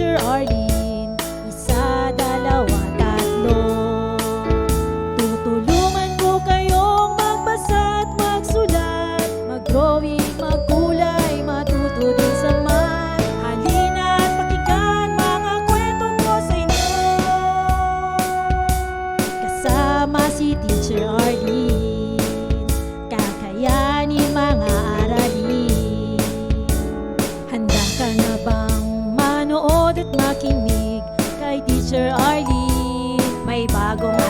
Mr. RD. bagong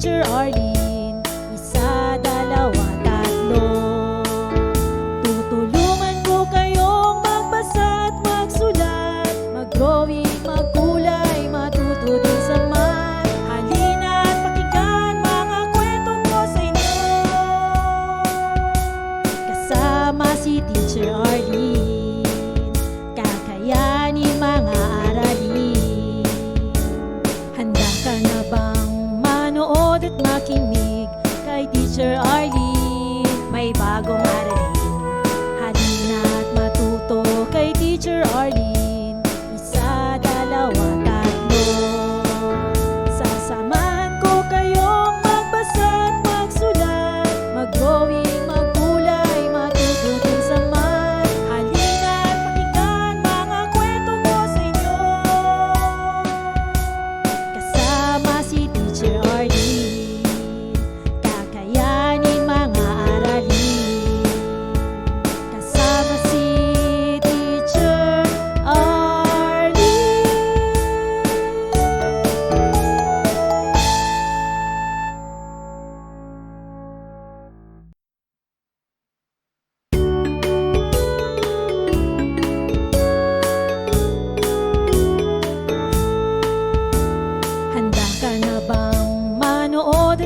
Teacher Arlene Isa, dalawa, tatlo. Tutulungan ko kayong magbasa at magsulat. Mag-drawing, magkulay, matuto sa mat Halina at pakinggan mga kwento ko sa inyo Kasama si Teacher Arlene.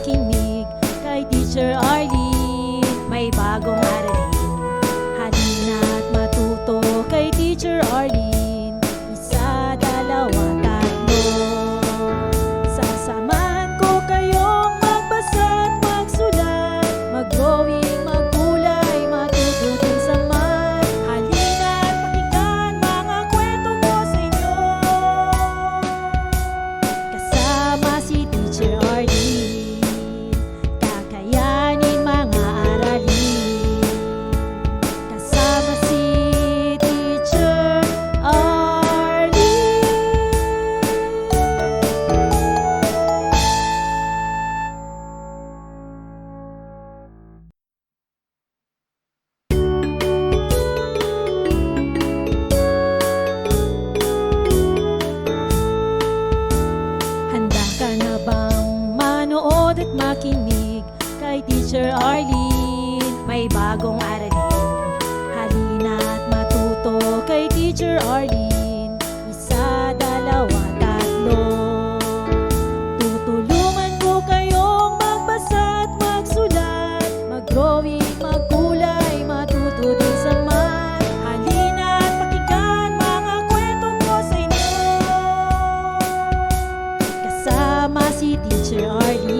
makinig kay Teacher Arlene. teacher already.